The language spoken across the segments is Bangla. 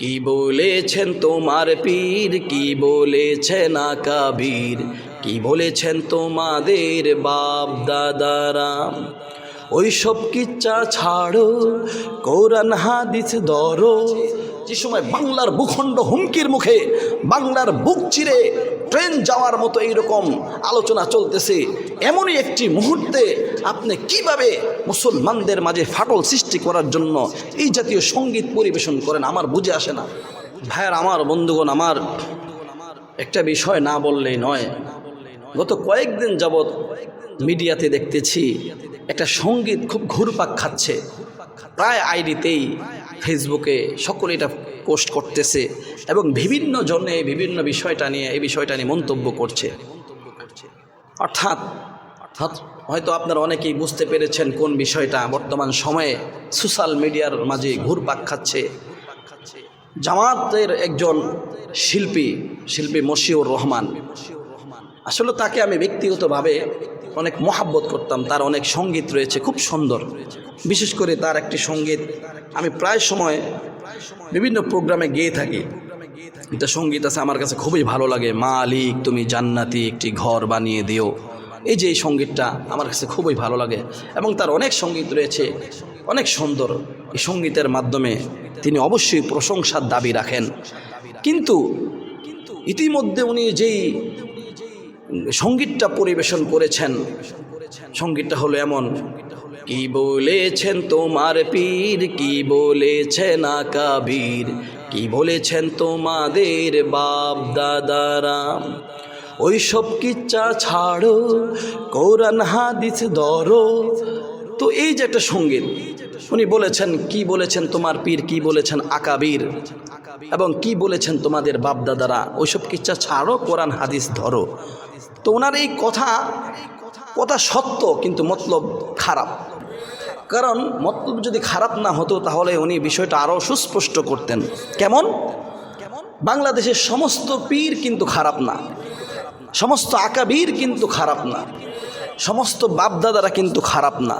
কি বলেছেন তোমার পীর? কি বলেছেন আকাবীর? কি বলেছেন তোমাদের বাপ দাদারাম ওইসব কিচ্ছা ছাড়ো, কোরআন, হাদিস ধরো। যে সময় বাংলার ভূখণ্ড হুমকির মুখে বাংলার বুক চিরে ট্রেন যাওয়ার মতো এইরকম আলোচনা চলতেছে, এমনই একটি মুহূর্তে আপনি কীভাবে মুসলমানদের মাঝে ফাটল সৃষ্টি করার জন্য এই জাতীয় সংগীত পরিবেশন করেন, আমার বুঝে আসে না। ভাইয়ার, আমার বন্ধুগণ, আমার একটা বিষয় না বললেই নয়, গত কয়েকদিন যাবৎ মিডিয়াতে দেখতেছি একটা সংগীত খুব ঘুরপাক খাচ্ছে। প্রায় আইডিতেই ফেসবুকে সকলে এটা পোস্ট করতেছে এবং বিভিন্ন জনে বিভিন্ন বিষয়টা নিয়ে, এই বিষয়টা নিয়ে মন্তব্য করছে। অর্থাৎ অর্থাৎ হয়তো আপনারা অনেকেই বুঝতে পেরেছেন কোন বিষয়টা। বর্তমান সময়ে সোশ্যাল মিডিয়ার মাঝে ঘুরপাক খাচ্ছে। জামাতের একজন শিল্পী শিল্পী মশিউর রহমান। আসলে তাকে আমি ব্যক্তিগতভাবে অনেক মহাব্বত করতাম। তার অনেক সংগীত রয়েছে, খুব সুন্দর। বিশেষ করে তার একটি সংগীত, আমি প্রায় সময় বিভিন্ন প্রোগ্রামে গেয়ে থাকি। এটা সংগীত আছে, আমার কাছে খুবই ভালো লাগে। মালিক, তুমি জান্নাতি একটি ঘর বানিয়ে দিও। এই যে এই সঙ্গীতটা আমার কাছে খুবই ভালো লাগে এবং তার অনেক সংগীত রয়েছে, অনেক সুন্দর। এই সঙ্গীতের মাধ্যমে তিনি অবশ্যই প্রশংসার দাবি রাখেন। কিন্তু ইতিমধ্যে উনি যেই সঙ্গীতটা পরিবেশন করেছেন, সঙ্গীতটা হলো এমন, কি বলেছেন তোমার পীর? কি বলেছেন আকাবীর? কি বলেছেন তোমাদের বাপ দাদারাম ওইসব কিচ্ছা ছাড়ো কোরআন হাদিস ধরো। তো এই যে একটা সংগীত, উনি বলেছেন, কি বলেছেন তোমার পীর, কি বলেছেন আকাবীর? এবং কি বলেছেন তোমাদের বাপদাদারা? ওইসব কিচ্ছা ছাড়ো, কোরআন, হাদিস ধরো। তো ওনার এই কথা কথা সত্য, কিন্তু মতলব খারাপ। কারণ মতলব যদি খারাপ না হতো, তাহলে উনি বিষয়টা আরও সুস্পষ্ট করতেন। কেমন? বাংলাদেশের সমস্ত পীর কিন্তু খারাপ না। সমস্ত আকাবীর কিন্তু খারাপ না। সমস্ত বাপদাদারা কিন্তু খারাপ না।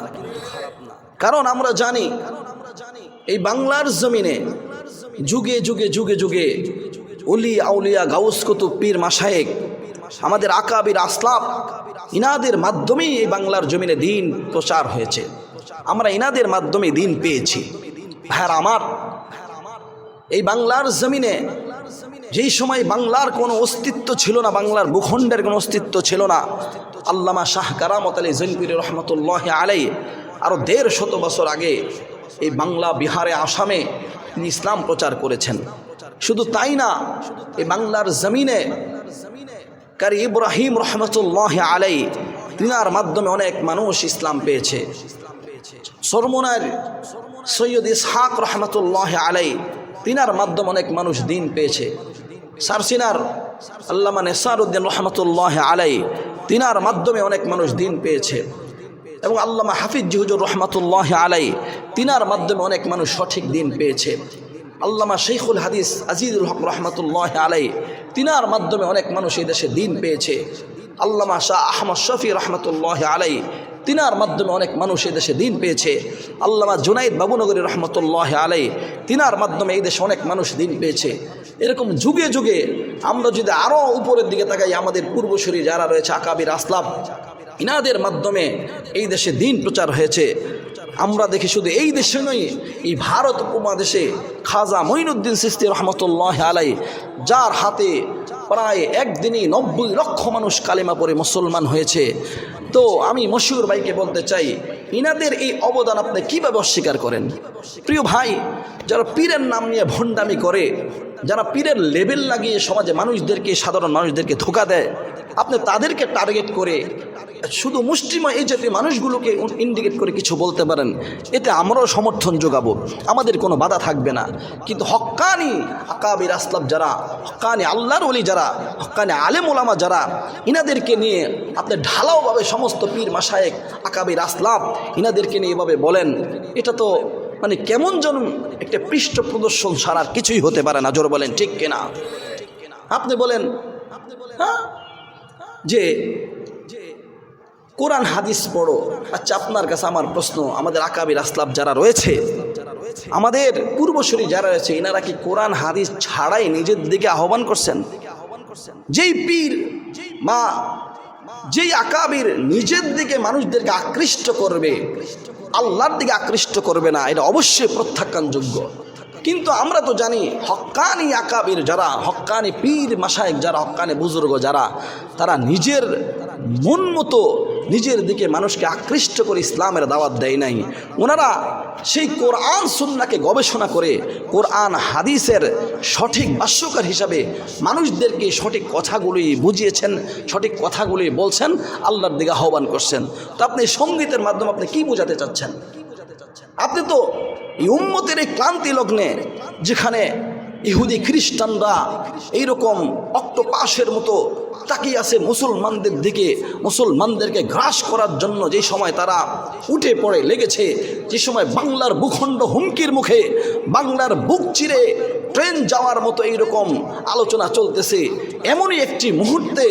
কারণ আমরা জানি, এই বাংলার জমিনে যুগে যুগে যুগে যুগে অলি আউলিয়া গাউস কুতুব পীর মাসায়েক আমাদের আকাবির আসলাপ ইনাদের মাধ্যমেই এই বাংলার জমিনে দিন প্রচার হয়েছে। আমরা ইনাদের মাধ্যমে দিন পেয়েছি। ভাইয়ার আমার, এই বাংলার জমিনে যেই সময় বাংলার কোনো অস্তিত্ব ছিল না, বাংলার ভূখণ্ডের কোনো অস্তিত্ব ছিল না, আল্লামা শাহ কারামত আলী জৈনপুর রহমতুল্লাহ আলাই আরও দেড় শত বছর আগে এই বাংলা বিহারে, আসামে তিনি ইসলাম প্রচার করেছেন। শুধু তাই না, এই বাংলার জমিনে কারি ইব্রাহিম রহমতুল্লাহ আলাই তিনার মাধ্যমে অনেক মানুষ ইসলাম পেয়েছে। সরমনার সৈয়দ ইসহাক রহমতুল্লাহ আলাই তিনার মাধ্যমে অনেক মানুষ দিন পেয়েছে। সারসিনার আল্লামা নেসারউদ্দিন রহমতুল্লাহ আলাই তিনার মাধ্যমে অনেক মানুষ দিন পেয়েছে। এবং আল্লামা হাফিজ জিহুজুর রহমতুল্লাহ আলাই তিনার মাধ্যমে অনেক মানুষ সঠিক দিন পেয়েছে। আল্লামা শেখুল হাদিস আজিজুল হক রহমতুল্লাহ আলাই তিনার মাধ্যমে অনেক মানুষ এই দেশে দিন পেয়েছে। আল্লামা শাহ আহমদ শফি রহমতুল্লাহ আলাই তিনার মাধ্যমে অনেক মানুষ দেশে দিন পেয়েছে। আল্লামা জুনাইদ বাবুনগরী রহমতুল্লাহ আলাই তিনার মাধ্যমে এই দেশে অনেক মানুষ দিন পেয়েছে। এরকম যুগে যুগে আমরা যদি আরও উপরের দিকে তাকাই, আমাদের পূর্বসূরি যারা রয়েছে, আকাবির আসলাম, ইনাদের মাধ্যমে এই দেশে দিন প্রচার হয়েছে। আমরা দেখি শুধু এই দেশে নয় এই ভারত উপমহাদেশে খাজা মঈনুদ্দিন সিস্তি রহমতুল্লাহ আলাই যার হাতে প্রায় একদিনই নব্বই লক্ষ মানুষ কালিমা পরে মুসলমান হয়েছে। তো আমি মশিউর ভাইকে বলতে চাই, ইনাদের এই অবদান আপনি কীভাবে অস্বীকার করেন? প্রিয় ভাই, যারা পীরের নাম নিয়ে ভণ্ডামি করে, যারা পীরের লেভেল লাগিয়ে সমাজে মানুষদেরকে, সাধারণ মানুষদেরকে ধোকা দেয়, আপনি তাদেরকে টার্গেট করে শুধু মুষ্টিময় এই জাতীয় মানুষগুলোকে ইন্ডিকেট করে কিছু বলতে পারেন। এতে আমরাও সমর্থন যোগাবো। আমাদের কোনো বাধা থাকবে না। কিন্তু হক্কানি আকাবির আসলাম যারা হক্কানি আল্লাহর অলি যারা হক্কানি আলেম ওলামা যারা, ইনাদেরকে নিয়ে আপনি ঢালাওভাবে সমস্ত পীর মাসায়েক আকাবির আসলাম ইনাদেরকে নিয়ে এভাবে বলেন, এটা তো মানে কেমন যেন একটা পৃষ্ঠ প্রদর্শন ছাড়ার কিছুই হতে পারে না। জোর বলেন, ঠিক কিনা? আপনি বলেন হ্যাঁ? যে কোরআন হাদিস পড়ো। আচ্ছা আপনার কাছে আমার প্রশ্ন, আমাদের আকাবির আসলাম যারা রয়েছে, আমাদের পূর্বসূরি যারা রয়েছে, এনারা কি কোরআন হাদিস ছাড়াই নিজের দিকে আহ্বান করছেন? যেই পীর, মা, যেই আকাবির নিজের দিকে মানুষদেরকে আকৃষ্ট করবে, আল্লাহর দিকে আকৃষ্ট করবে না, এটা অবশ্যই প্রত্যাখ্যানযোগ্য। কিন্তু আমরা তো জানি হক্কানি আকাবির যারা হক্কানি পীর মাসায়েক যারা হক্কানি বুজুর্গ যারা, তারা নিজের মন মতো নিজের দিকে মানুষকে আকৃষ্ট করে ইসলামের দাওয়াত দেয় নাই। ওনারা সেই কোরআন সুন্নাকে গবেষণা করে কোরআন হাদিসের সঠিক ভাষ্যকার হিসাবে মানুষদেরকে সঠিক কথাগুলি বুঝিয়েছেন, সঠিক কথাগুলি বলছেন, আল্লাহর দিকে আহ্বান করছেন। তো আপনি সঙ্গীতের মাধ্যমে আপনি কি বোঝাতে চাচ্ছেন? আপনি তো উম্মতের এই ক্লান্তি লগ্নে যেখানে ইহুদি খ্রিস্টানরা এইরকম অক্টোপাসের মতো তাকিয়ে আছে মুসলমানদের দিকে, মুসলমানদেরকে গ্রাস করার জন্য যে সময় তারা উঠে পড়ে লেগেছে, যে সময় বাংলার ভূখণ্ড হুমকির মুখে, বাংলার বুক চিরে ট্রেন যাওয়ার মতো এইরকম আলোচনা চলতেছে, এমনই একটি মুহূর্তে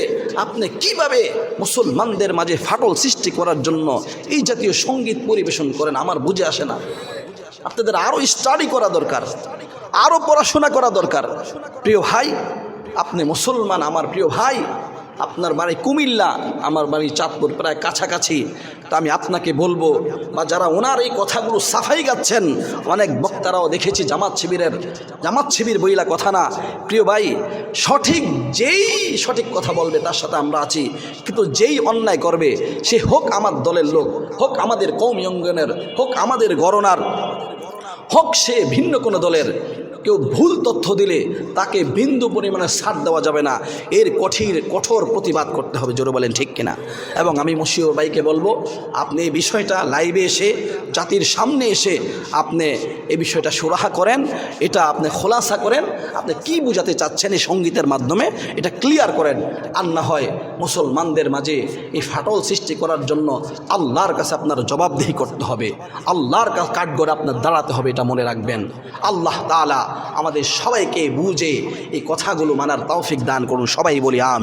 আপনি কীভাবে মুসলমানদের মাঝে ফাটল সৃষ্টি করার জন্য এই জাতীয় সংগীত পরিবেশন করেন আমার বুঝে আসে না। আপনাদের আরও স্টাডি করা দরকার আরও পড়াশোনা করা দরকার। প্রিয় ভাই আপনি মুসলমান, আমার প্রিয় ভাই, আপনার বাড়ি কুমিল্লা, আমার বাড়ি চাঁদপুর প্রায় কাছাকাছি। তা আমি আপনাকে বলব, বা যারা ওনার এই কথাগুলো সাফাই গাচ্ছেন, অনেক বক্তারাও দেখেছি, জামাত শিবিরের, জামাত শিবির বইলা কথা না। প্রিয় ভাই, সঠিক যেই সঠিক কথা বলবে, তার সাথে আমরা আছি। কিন্তু যেই অন্যায় করবে, সে হোক আমার দলের লোক, হোক আমাদের কৌমি অঙ্গনের, হোক আমাদের গণনার হোক সে ভিন্ন কোনো দলের কেউ ভুল তথ্য দিলে তাকে বিন্দু পরিমাণে সার দেওয়া যাবে না। এর কঠিন, কঠোর প্রতিবাদ করতে হবে, জোরে বলেন ঠিক কিনা। এবং আমি মশিউর ভাইকে বলব, আপনি এই বিষয়টা লাইভে এসে, জাতির সামনে এসে আপনি এই বিষয়টা সুরাহা করেন, এটা আপনি খোলাসা করেন, আপনি কি বোঝাতে চাচ্ছেন এই সঙ্গীতের মাধ্যমে, এটা ক্লিয়ার করেন। আর না হয় মুসলমানদের মাঝে এই ফাটল সৃষ্টি করার জন্য আল্লাহর কাছে আপনার জবাবদিহি করতে হবে। আল্লাহর কাঠগড়ে আপনার দাঁড়াতে হবে, এটা মনে রাখবেন। আল্লাহ তাআলা আমাদের সবাইকে বুঝে এই কথাগুলো মানার তৌফিক দান করুন। সবাই বলি আমি